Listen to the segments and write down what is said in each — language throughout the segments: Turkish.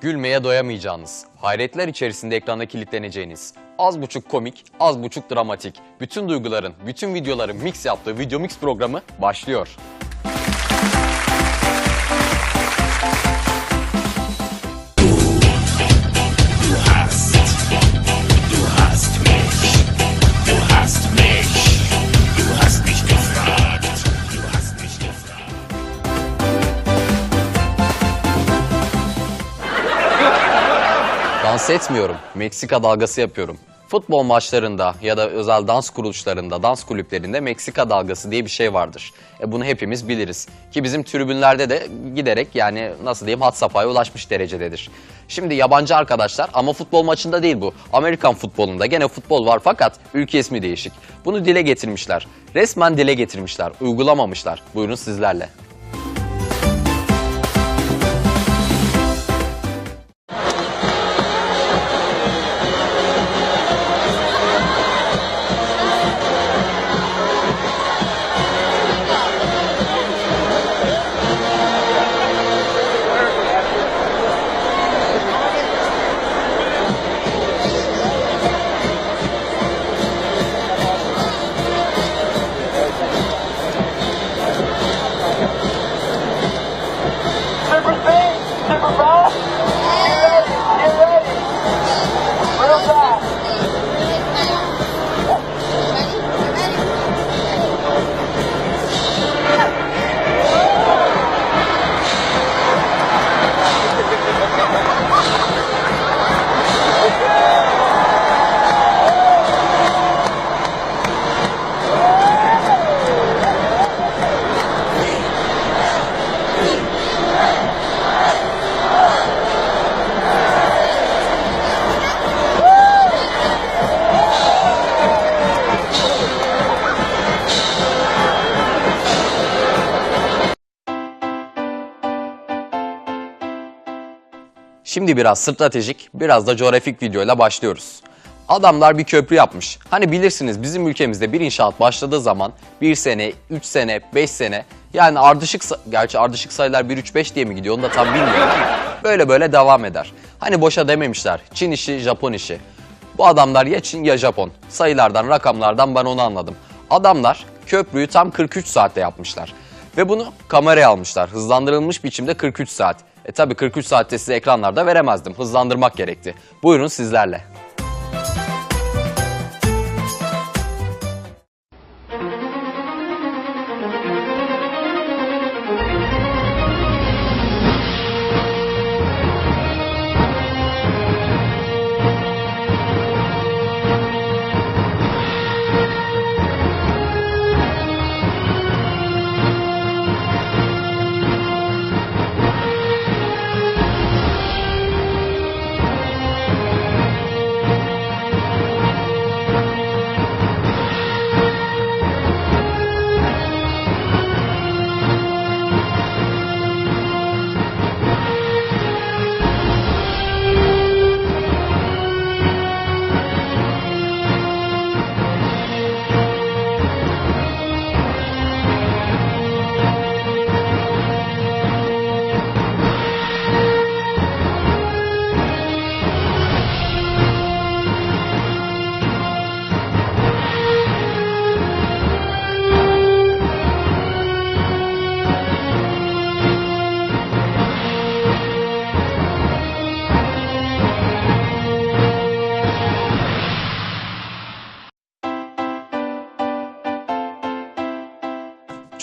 Gülmeye doyamayacağınız, hayretler içerisinde ekrana kilitleneceğiniz, az buçuk komik, az buçuk dramatik, bütün duyguların, bütün videoların mix yaptığı Video Mix programı başlıyor. Etmiyorum, Meksika dalgası yapıyorum. Futbol maçlarında ya da özel dans kuruluşlarında, dans kulüplerinde Meksika dalgası diye bir şey vardır. E bunu hepimiz biliriz. Ki bizim tribünlerde de giderek yani nasıl diyeyim hat safhaya ulaşmış derecededir. Şimdi yabancı arkadaşlar ama futbol maçında değil bu. Amerikan futbolunda gene futbol var fakat ülke ismi değişik. Bunu dile getirmişler. Resmen dile getirmişler, uygulamamışlar. Buyurun sizlerle. for Brown. Şimdi biraz stratejik, biraz da coğrafik videoyla başlıyoruz. Adamlar bir köprü yapmış. Hani bilirsiniz bizim ülkemizde bir inşaat başladığı zaman 1 sene, 3 sene, 5 sene yani ardışık, gerçi ardışık sayılar 1, 3, 5 diye mi gidiyor onu da tam bilmiyorum böyle böyle devam eder. Hani boşa dememişler Çin işi, Japon işi. Bu adamlar ya Çin ya Japon. Sayılardan, rakamlardan ben onu anladım. Adamlar köprüyü tam 43 saatte yapmışlar. Ve bunu kameraya almışlar. Hızlandırılmış biçimde 43 saat. E tabi 43 saatte size ekranlarda veremezdim. Hızlandırmak gerekti. Buyurun sizlerle.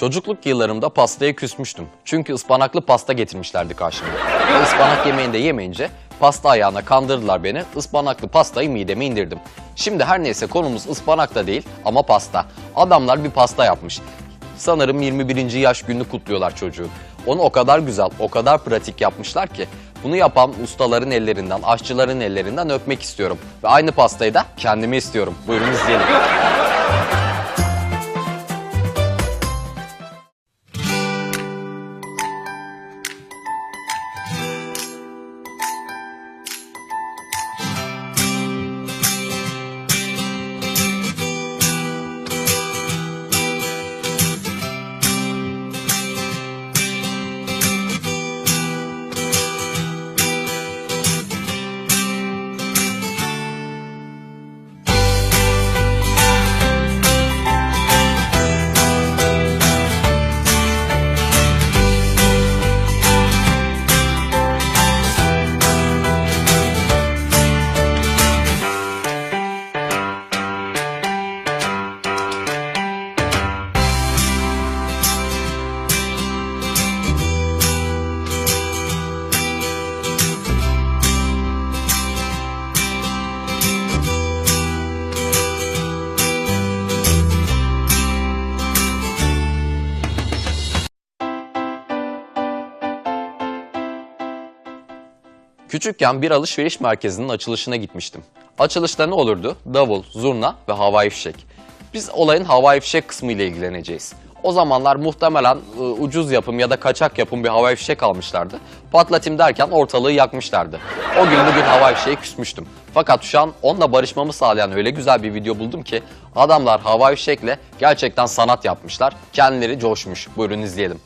Çocukluk yıllarımda pastaya küsmüştüm. Çünkü ıspanaklı pasta getirmişlerdi karşıma. Ve ıspanak yemeğinde yemeyince pasta ayağına kandırdılar beni. Ispanaklı pastayı mideme indirdim. Şimdi her neyse konumuz ıspanak da değil ama pasta. Adamlar bir pasta yapmış. Sanırım 21. yaş gününü kutluyorlar çocuğun. Onu o kadar güzel, o kadar pratik yapmışlar ki bunu yapan ustaların ellerinden, aşçıların ellerinden öpmek istiyorum. Ve aynı pastayı da kendime istiyorum. Buyurun izleyelim. Küçükken bir alışveriş merkezinin açılışına gitmiştim. Açılışta ne olurdu? Davul, zurna ve havai fişek. Biz olayın havai fişek kısmı ile ilgileneceğiz. O zamanlar muhtemelen e, ucuz yapım ya da kaçak yapım bir havai fişek almışlardı. Patlatayım derken ortalığı yakmışlardı. O gün bugün havai fişeğe küsmüştüm. Fakat şu an onunla barışmamı sağlayan öyle güzel bir video buldum ki adamlar havai fişekle gerçekten sanat yapmışlar. Kendileri coşmuş. Buyurun izleyelim.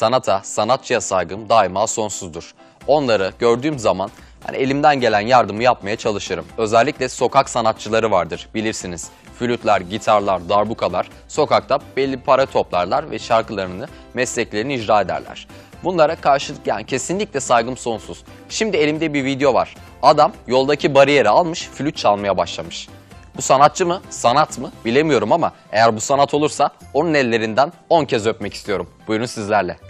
Sanata, sanatçıya saygım daima sonsuzdur. Onları gördüğüm zaman hani elimden gelen yardımı yapmaya çalışırım. Özellikle sokak sanatçıları vardır bilirsiniz. Flütler, gitarlar, darbukalar sokakta belli para toplarlar ve şarkılarını, mesleklerini icra ederler. Bunlara karşı yani kesinlikle saygım sonsuz. Şimdi elimde bir video var. Adam yoldaki bariyeri almış, flüt çalmaya başlamış. Bu sanatçı mı, sanat mı bilemiyorum ama eğer bu sanat olursa onun ellerinden 10 kez öpmek istiyorum. Buyurun sizlerle.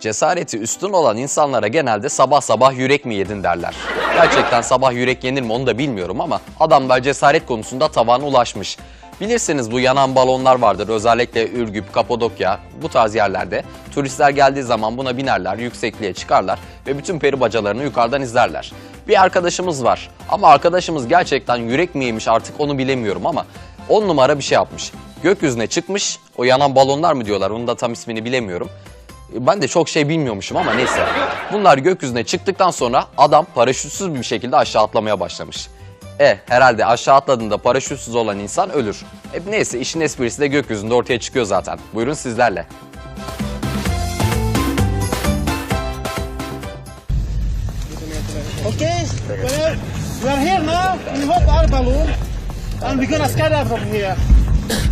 Cesareti üstün olan insanlara genelde sabah sabah yürek mi yedin derler. Gerçekten sabah yürek yenir mi onu da bilmiyorum ama adamlar cesaret konusunda tavana ulaşmış. Bilirsiniz bu yanan balonlar vardır özellikle Ürgüp, Kapadokya bu tarz yerlerde. Turistler geldiği zaman buna binerler, yüksekliğe çıkarlar ve bütün peri bacalarını yukarıdan izlerler. Bir arkadaşımız var ama arkadaşımız gerçekten yürek mi yemiş artık onu bilemiyorum ama 10 numara bir şey yapmış. Gökyüzüne çıkmış, o yanan balonlar mı diyorlar onun da tam ismini bilemiyorum. Ben de çok şey bilmiyormuşum ama neyse. Bunlar gökyüzüne çıktıktan sonra adam paraşütsüz bir şekilde aşağı atlamaya başlamış. E herhalde aşağı atladığında paraşütsüz olan insan ölür. E neyse işin esprisi de gökyüzünde ortaya çıkıyor zaten. Buyurun sizlerle. Okay, well, we are here now in hot air balloon and we're gonna skydive from here.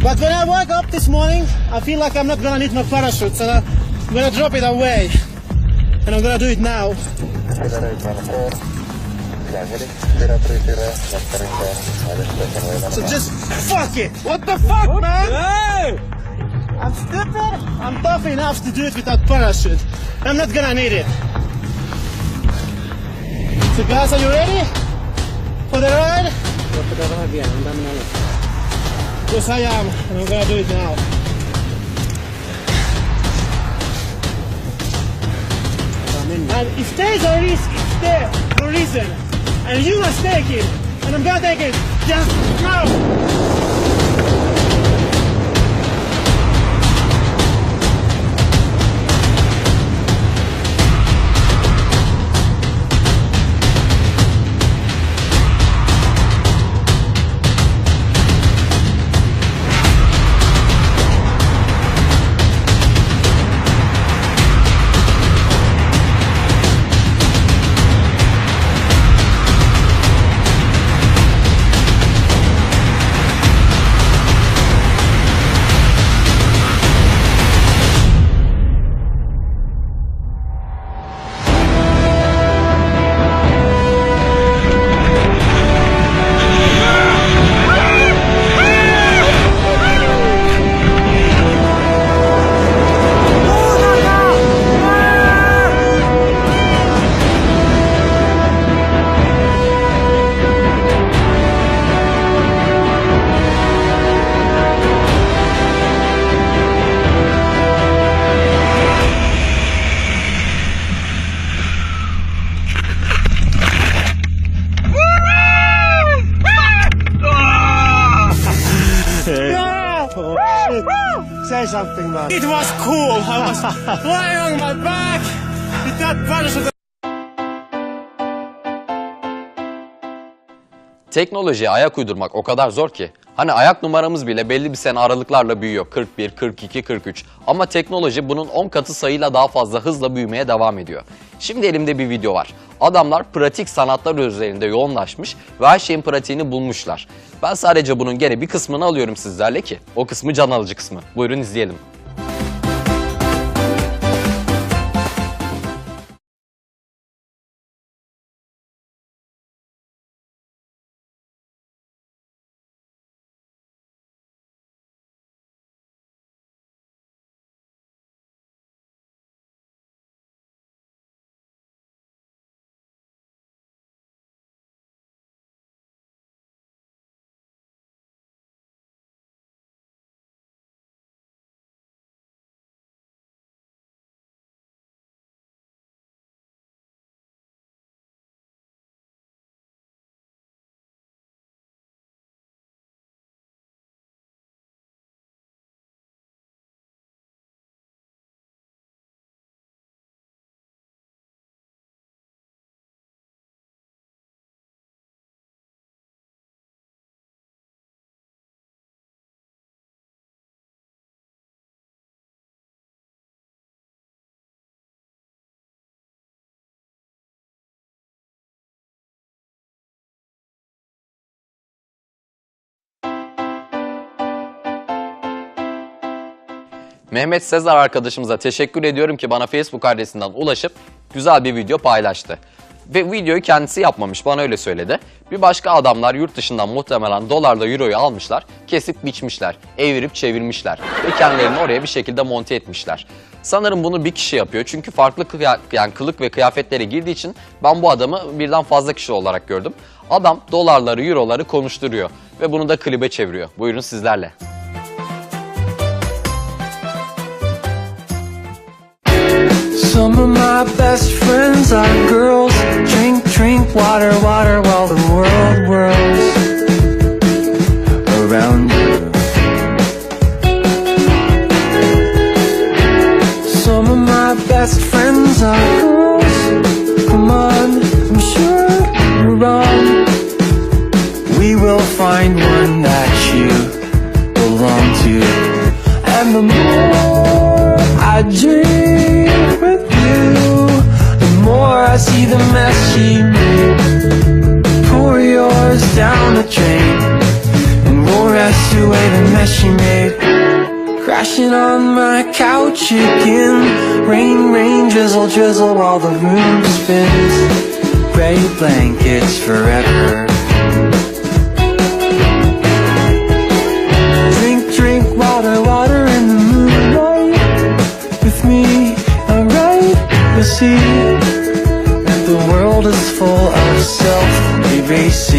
But when I woke up this morning, I feel like I'm not gonna need my parachute, so I'm gonna drop it away. And I'm gonna do it now. So just fuck it! What the fuck, man? Hey! I'm stupid. I'm tough enough to do it without parachute. I'm not gonna need it. So guys, are you ready for the ride? Yes, I am, and I'm gonna do it now. And if there's a risk, it's there for a reason. And you must take it. And I'm gonna take it. Just go! Say something, man. It was cool. I was lying on my back with that parachute. Teknolojiye ayak uydurmak o kadar zor ki. Hani ayak numaramız bile belli bir sene aralıklarla büyüyor. 41, 42, 43. Ama teknoloji bunun 10 katı sayıyla daha fazla hızla büyümeye devam ediyor. Şimdi elimde bir video var. Adamlar pratik sanatlar üzerinde yoğunlaşmış ve her şeyin pratiğini bulmuşlar. Ben sadece bunun gene bir kısmını alıyorum sizlerle ki o kısmı can alıcı kısmı. Buyurun izleyelim. Mehmet Sezar arkadaşımıza teşekkür ediyorum ki bana Facebook adresinden ulaşıp güzel bir video paylaştı. Ve videoyu kendisi yapmamış bana öyle söyledi. Bir başka adamlar yurt dışından muhtemelen dolarla euroyu almışlar, kesip biçmişler, evirip çevirmişler ve kendilerini oraya bir şekilde monte etmişler. Sanırım bunu bir kişi yapıyor çünkü farklı yani kılık ve kıyafetlere girdiği için ben bu adamı birden fazla kişi olarak gördüm. Adam dolarları, euroları konuşturuyor ve bunu da klibe çeviriyor. Buyurun sizlerle. Some of my best friends are girls. Drink, drink water, water while the world whirls around you. Some of my best friends are girls. Come on, I'm sure you're wrong. We will find one that you belong to. And the more I drink I see the mess she made. Pour yours down the drain, and we'll rest away the mess she made. Crashing on my couch again. Rain, rain, drizzle, drizzle while the room spins. Gray blankets forever. Drink, for ourselves, we race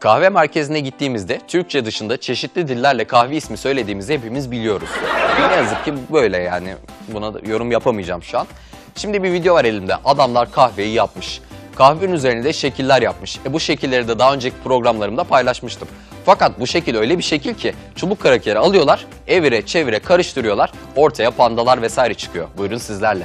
Kahve merkezine gittiğimizde Türkçe dışında çeşitli dillerle kahve ismi söylediğimizi hepimiz biliyoruz. Ne yazık ki böyle yani. Buna da yorum yapamayacağım şu an. Şimdi bir video var elimde. Adamlar kahveyi yapmış. Kahvenin üzerine de şekiller yapmış. E bu şekilleri de daha önceki programlarımda paylaşmıştım. Fakat bu şekil öyle bir şekil ki çubuk krakeri alıyorlar, evire çevire karıştırıyorlar, ortaya pandalar vesaire çıkıyor. Buyurun sizlerle.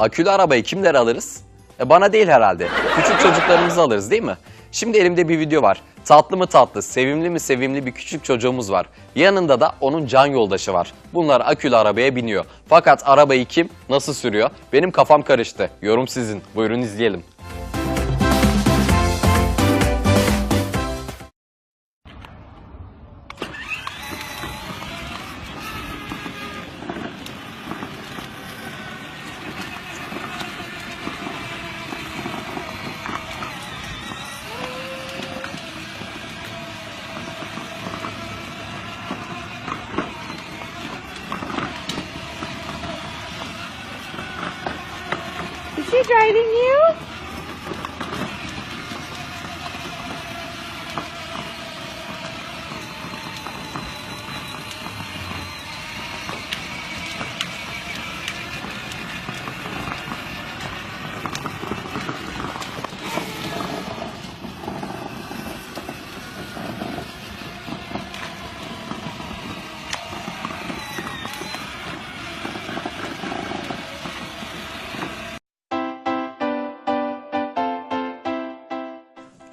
Akülü arabayı kimler alırız? E bana değil herhalde. Küçük çocuklarımızı alırız değil mi? Şimdi elimde bir video var. Tatlı mı tatlı, sevimli mi sevimli bir küçük çocuğumuz var. Yanında da onun can yoldaşı var. Bunlar akülü arabaya biniyor. Fakat arabayı kim, nasıl sürüyor? Benim kafam karıştı. Yorum sizin. Buyurun izleyelim. She driving you?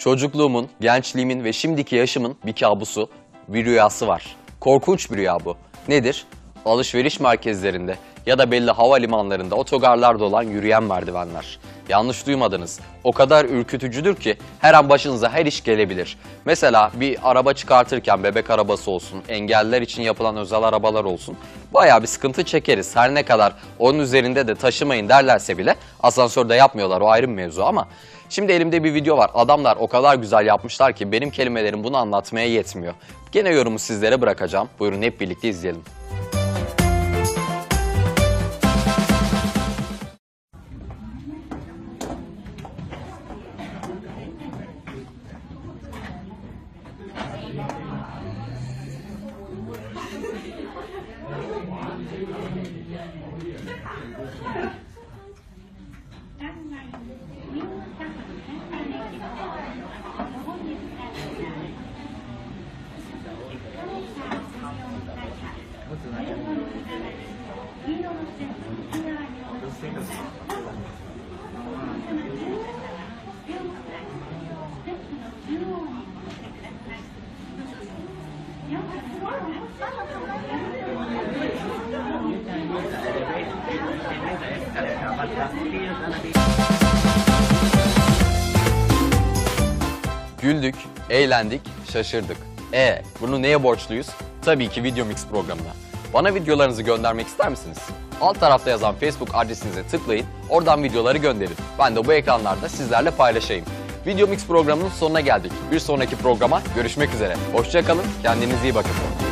Çocukluğumun, gençliğimin ve şimdiki yaşımın bir kabusu, bir rüyası var. Korkunç bir rüya bu. Nedir? Alışveriş merkezlerinde ya da belli havalimanlarında otogarlarda olan yürüyen merdivenler. Yanlış duymadınız. O kadar ürkütücüdür ki her an başınıza her iş gelebilir. Mesela bir araba çıkartırken bebek arabası olsun, engelliler için yapılan özel arabalar olsun. Bayağı bir sıkıntı çekeriz. Her ne kadar onun üzerinde de taşımayın derlerse bile asansörde yapmıyorlar o ayrı bir mevzu ama Şimdi elimde bir video var. Adamlar o kadar güzel yapmışlar ki benim kelimelerim bunu anlatmaya yetmiyor. Gene yorumu sizlere bırakacağım. Buyurun hep birlikte izleyelim. Güldük, eğlendik, şaşırdık. E bunu neye borçluyuz? Tabii ki Video Mix programına. Bana videolarınızı göndermek ister misiniz? Alt tarafta yazan Facebook adresinize tıklayın, oradan videoları gönderin. Ben de bu ekranlarda sizlerle paylaşayım. Video Mix programının sonuna geldik. Bir sonraki programa görüşmek üzere. Hoşçakalın, kendinize iyi bakın.